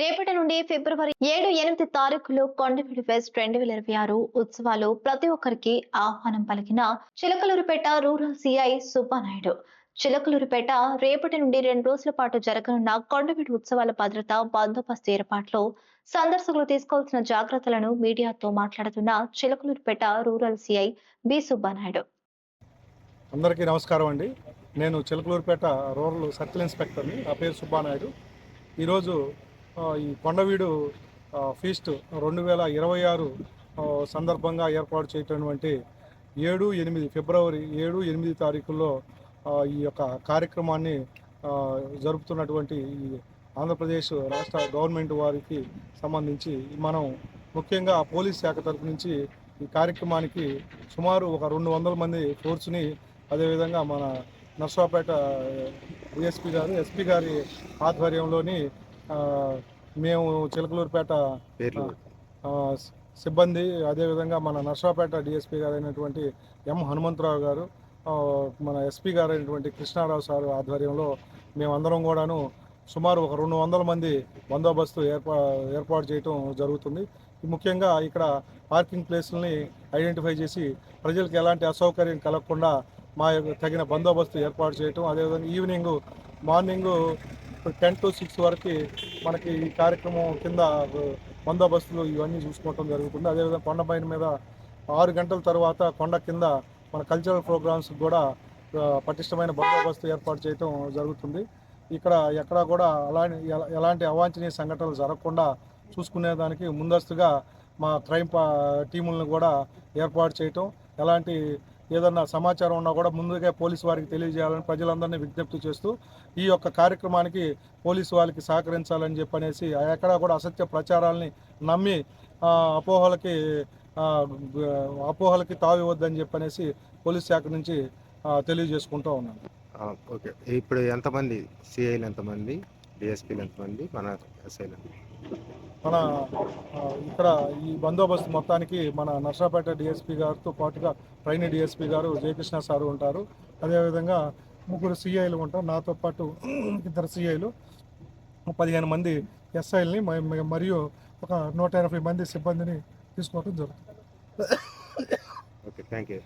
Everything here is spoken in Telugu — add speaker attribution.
Speaker 1: రేపటి నుండి ఫిబ్రవరి ఏడు ఎనిమిది తారీఖులు కొండవీడు ఫెస్ట్ రెండు వేల ఇరవై ఆరు ఉత్సవాలు ప్రతి ఒక్కరికి ఆహ్వానం పలికిన చిలకలూరుపేట రూరల్ సిఐ సుబ్బానాయుడు. చిలకలూరుపేట రేపటి నుండి రెండు రోజుల పాటు జరగనున్న కొండవీడు ఉత్సవాల భద్రత బందోబస్తు ఏర్పాట్లు సందర్శకులు తీసుకోవాల్సిన జాగ్రత్తలను మీడియాతో మాట్లాడుతున్న Chilakaluripet rural CI B Subbanaidu.
Speaker 2: అందరికీ నమస్కారం అండి. నేను చిలకలూరుపేట రూరల్ సర్కిల్ ఇన్స్పెక్టర్ని. నా పేరు సుబ్బానాయుడు. ఈరోజు ఈ కొండవీడు ఫీస్ట్ రెండు వేల ఇరవై ఆరు సందర్భంగా ఏర్పాటు చేయటటువంటి ఏడు ఎనిమిది ఫిబ్రవరి ఏడు ఎనిమిది తారీఖుల్లో ఈ యొక్క కార్యక్రమాన్ని జరుపుతున్నటువంటి ఈ ఆంధ్రప్రదేశ్ రాష్ట్ర గవర్నమెంట్ వారికి సంబంధించి మనం ముఖ్యంగా పోలీస్ శాఖ తరపు నుంచి ఈ కార్యక్రమానికి సుమారు ఒక రెండు వందల మంది ఫోర్స్ని అదేవిధంగా మన నర్సాపేట డిఎస్పి గారు ఎస్పీ గారి ఆధ్వర్యంలోని మేము చిలకలూరుపేట సిబ్బంది అదేవిధంగా మన నర్సాపేట డిఎస్పీ గారు అయినటువంటి ఎం హనుమంతరావు గారు మన ఎస్పీ గారు అయినటువంటి కృష్ణారావు సార్ ఆధ్వర్యంలో మేమందరం కూడాను సుమారు ఒక రెండు వందల మంది బందోబస్తు ఏర్పా ఏర్పాటు చేయటం జరుగుతుంది. ముఖ్యంగా ఇక్కడ పార్కింగ్ ప్లేస్లని ఐడెంటిఫై చేసి ప్రజలకు ఎలాంటి అసౌకర్యం కలగకుండా మా యొక్క తగిన బందోబస్తు ఏర్పాటు చేయటం అదేవిధంగా evening morning ten to six వరకు మనకి ఈ కార్యక్రమం కింద బందోబస్తులు ఇవన్నీ చూసుకోవటం జరుగుతుంది. అదేవిధంగా కొండపైన మీద ఆరు గంటల తర్వాత కొండ కింద మన కల్చరల్ ప్రోగ్రామ్స్ కూడా పటిష్టమైన బందోబస్తు ఏర్పాటు చేయటం జరుగుతుంది. ఇక్కడ ఎక్కడా కూడా అలాంటి ఎలాంటి అవాంఛనీయ సంఘటనలు జరగకుండా చూసుకునేదానికి ముందస్తుగా మా క్రైమ్ పా టీములను కూడా ఏర్పాటు చేయటం ఎలాంటి ఏదన్నా సమాచారం ఉన్నా కూడా ముందుగా పోలీసు వారికి తెలియజేయాలని ప్రజలందరినీ విజ్ఞప్తి చేస్తూ ఈ యొక్క కార్యక్రమానికి పోలీసు వాళ్ళకి సహకరించాలని చెప్పనేసి ఎక్కడా కూడా అసత్య ప్రచారాలని నమ్మి అపోహలకి అపోహలకి తావివద్దని చెప్పనేసి పోలీస్ శాఖ నుంచి తెలియజేసుకుంటూ ఉన్నాను.
Speaker 3: ఓకే. ఇప్పుడు ఎంతమంది సిఐలు ఎంతమంది డిఎస్పీలు ఎంతమంది మన ఎస్ఐలు
Speaker 2: మన ఇక్కడ ఈ బందోబస్తు మొత్తానికి మన నర్సాపేట డిఎస్పీ గారితో పాటుగా ట్రైనీ డిఎస్పీ గారు జయకృష్ణ సారు ఉంటారు. అదేవిధంగా ముగ్గురు సిఐలు ఉంటారు. నాతో పాటు ఇద్దరు సిఐలు పదిహేను మంది ఎస్ఐల్ని మరియు ఒక నూట ఎనభై మంది సిబ్బందిని తీసుకోవడం జరుగుతుంది.
Speaker 3: Okay thank you